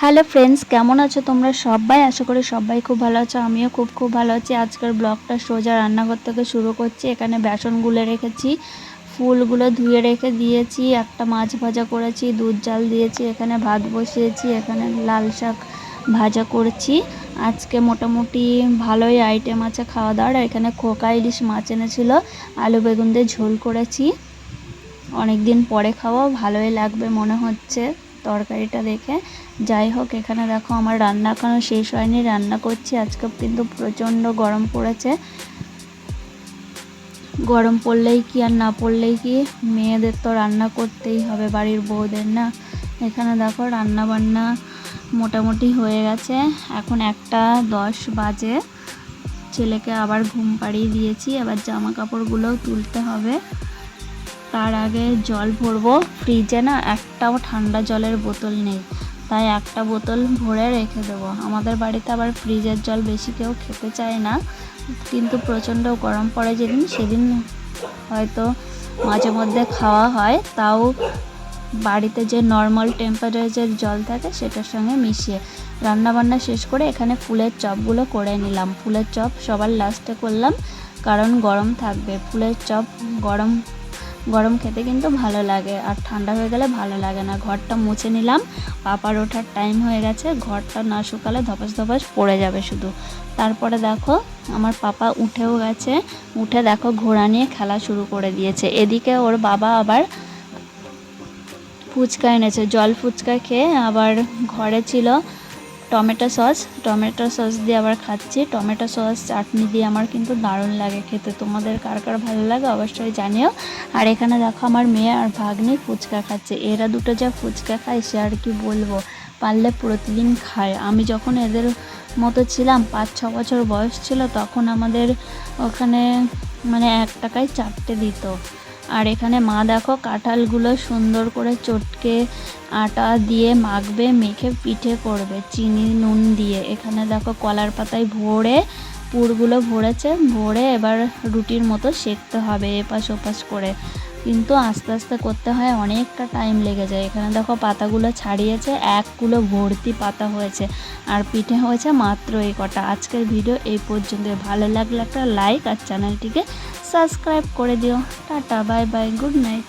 Hello friends, কেমন আছো তোমরা সবাই? আশা করি সবাই খুব ভালো আছো, আমিও খুব খুব ভালো আছি। আজকের ব্লগটা সোজা রান্নাঘর থেকে শুরু করছি। এখানে বেসন গুলে রেখেছি, ফুলগুলো ধুয়ে রেখে দিয়েছি, একটা মাছ ভাজা করেছি, দুধ জাল দিয়েছি, এখানে ভাত বসিয়েছি, এখানে লাল শাক ভাজা করছি। আজকে মোটামুটি ভালোই আইটেম আছে খাওয়া দাওয়ার এখানে খোকা ইলিশ মাছ এনেছিল, আলু বেগুন দিয়ে ঝোল করেছি। অনেক দিন পরে খাওয়া ভালোই লাগবে মনে হচ্ছে। তরকারিটা দেখে। যাই হোক, এখানে দেখো আমার রান্না এখনও শেষ হয়নি, রান্না করছি। আজকে কিন্তু প্রচণ্ড গরম পড়েছে। গরম পড়লেই কি আর না পড়লেই কি? মেয়েদের তো রান্না করতেই হবে, বাড়ির বউদের না? এখানে দেখো রান্না বান্না মোটামুটি হয়ে গেছে। এখন একটা দশ বাজে। ছেলেকে আবার ঘুম পাড়িয়ে দিয়েছি। আবার জামা কাপড়গুলোও তুলতে হবে। তার আগে জল ভরবো। ফ্রিজে না একটাও ঠান্ডা জলের বোতল নেই। তাই একটা বোতল ভরে রেখে দেবো। আমাদের বাড়িতে আবার ফ্রিজের জল বেশি কেউ খেতে চায় না। কিন্তু প্রচণ্ড গরম পড়ে যেদিন, সেদিন হয়তো মাঝে মধ্যে খাওয়া হয়। তাও বাড়িতে যে নর্মাল টেম্পারেচার জল থাকে, সেটার সঙ্গে মিশিয়ে রান্না বান্না শেষ করে এখানে ফুলের চপগুলো করে নিলাম। ফুলের চপ সবার লাস্টে করলাম, কারণ গরম থাকবে। ফুলের চপ গরম গরম খেতে কিন্তু ভালো লাগে। আর ঠান্ডা হয়ে গেলে ভালো লাগে না। ঘরটা মুছে নিলাম। পাপার ওঠার টাইম হয়ে গেছে। ঘরটা না শুকালে ধপাস ধপাস পড়ে যাবে শুধু। তারপরে দেখো, আমার পাপা উঠেও গেছে। উঠে দেখো ঘোড়া নিয়ে খেলা শুরু করে দিয়েছে। এদিকে ওর বাবা আবার ফুচকা এনেছে। জল ফুচকা খেয়ে আবার ঘরে ছিল। Tomato sauce. টমেটো সস দিয়ে আবার খাচ্ছি। টমেটো সস, চাটনি দিয়ে আমার কিন্তু দারুণ লাগে খেতে। তোমাদের কার কার ভালো লাগে অবশ্যই জানিও। আর এখানে দেখো আমার মেয়ে আর ভাগ্নি ফুচকা খাচ্ছে। এরা দুটো যা ফুচকা খায়, সে আর কি বলব? পারলে প্রতিদিন খায়। আমি যখন এদের মতো ছিলাম, পাঁচ, ছ বছর বয়স ছিল, তখন আমাদের ওখানে মানে এক টাকায় চারটে দিত। আর এখানে মা দেখো কাঁঠালগুলো সুন্দর করে চটকে আটা দিয়ে মাখবে, মেখে পিঠে করবে, চিনি, নুন দিয়ে। এখানে দেখো কলার পাতায় ভরে পুরগুলো ভরেছে, ভরে এবার রুটির মতো সেঁকতে হবে এপাশ ওপাশ করে। কিন্তু আস্তে আস্তে করতে হয়, অনেকটা টাইম লেগে যায়। এখানে দেখো পাতাগুলো ছাড়িয়েছে, একগুলো ভর্তি পাতা হয়েছে। আর পিঠে হয়েছে মাত্র এই কটা। আজকের ভিডিও এই পর্যন্ত ভালো লাগলে একটা লাইক আর চ্যানেলটিকে সাবস্ক্রাইব করে দিও। Tata bye bye good night.